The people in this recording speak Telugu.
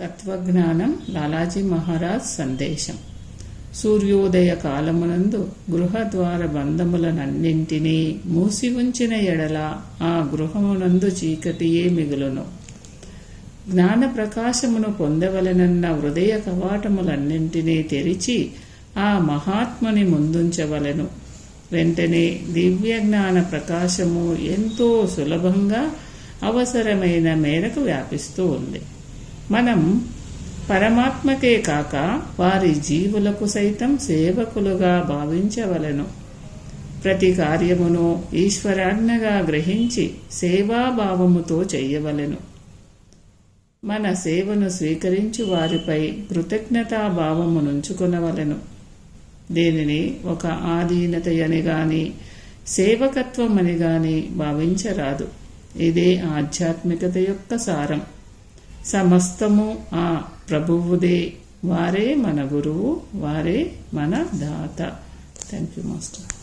తత్వజ్ఞానం లాలాజీ మహారాజ్ సందేశం. సూర్యోదయ కాలమునందు గృహద్వార బంధములనన్నింటినీ మూసి ఉంచిన ఎడల ఆ గృహమునందు చీకటియే మిగులును. జ్ఞాన ప్రకాశమును పొందవలనన్న హృదయ కవాటములన్నింటినీ తెరిచి ఆ మహాత్ముని ముందుంచవలెను. వెంటనే దివ్య జ్ఞాన ప్రకాశము ఎంతో సులభంగా అవసరమైన మేరకు వ్యాపిస్తూ ఉంది. మనం పరమాత్మకే కాక వారి జీవులకు సైతం సేవకులుగా భావించవలెను. ప్రతి కార్యమును ఈశ్వరాజ్ఞగా గ్రహించి సేవాభావముతో చేయవలెను. మన సేవను స్వీకరించు వారిపై కృతజ్ఞతాభావము నుంచుకొనవలెను. దీనిని ఒక ఆధీనతయని గాని సేవకత్వం అని గాని భావించరాదు. ఇదే ఆధ్యాత్మికత యొక్క సారం. సమస్తము ఆ ప్రభువుదే వారే మన గురువు వారే మన దాత. Thank you master